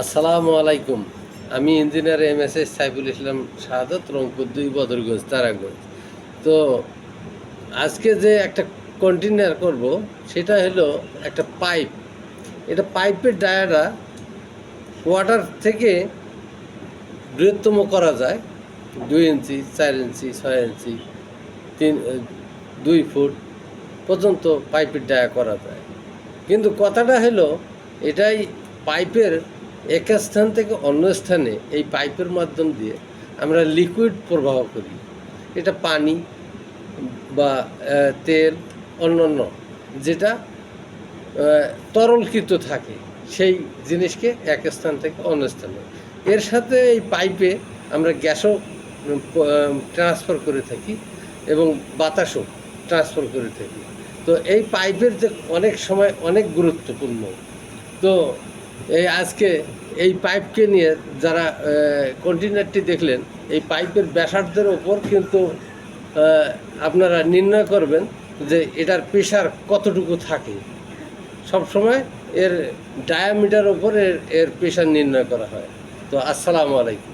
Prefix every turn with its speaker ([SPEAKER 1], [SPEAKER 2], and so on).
[SPEAKER 1] আসসালামু আলাইকুম। আমি engineer M S S Saiful Islam Shahadat, Rangpur দুই বদরগঞ্জ, তারাগঞ্জ। তো আজকে যে একটা কন্টেনার করব, সেটা হলো একটা পাইপ। এটা পাইপের ডায়াটা ওয়াটার থেকে বৃহত্তম করা যায়। দুই ইঞ্চি, চার ইঞ্চি, ছয় ইঞ্চি, তিন, দুই ফুট পর্যন্ত পাইপের ডায়া করা যায়। কিন্তু কথাটা হলো, এটাই পাইপের এক স্থান থেকে অন্য স্থানে এই পাইপের মাধ্যম দিয়ে আমরা লিকুইড প্রবাহ করি। এটা পানি বা তেল, অন্যান্য যেটা তরলকৃত থাকে, সেই জিনিসকে এক স্থান থেকে অন্য স্থানে। এর সাথে এই পাইপে আমরা গ্যাসও ট্রান্সফার করে থাকি এবং বাতাসও ট্রান্সফার করে থাকি। তো এই পাইপের যে অনেক সময় অনেক গুরুত্বপূর্ণ। তো এই আজকে এই পাইপকে নিয়ে যারা কন্টেনারটি দেখলেন, এই পাইপের ব্যাসার্ধের ওপর কিন্তু আপনারা নির্ণয় করবেন যে এটার প্রেশার কতটুকু থাকে। সবসময় এর ডায়ামিটার ওপর এর এর প্রেশার নির্ণয় করা হয়। তো আসসালামু আলাইকুম।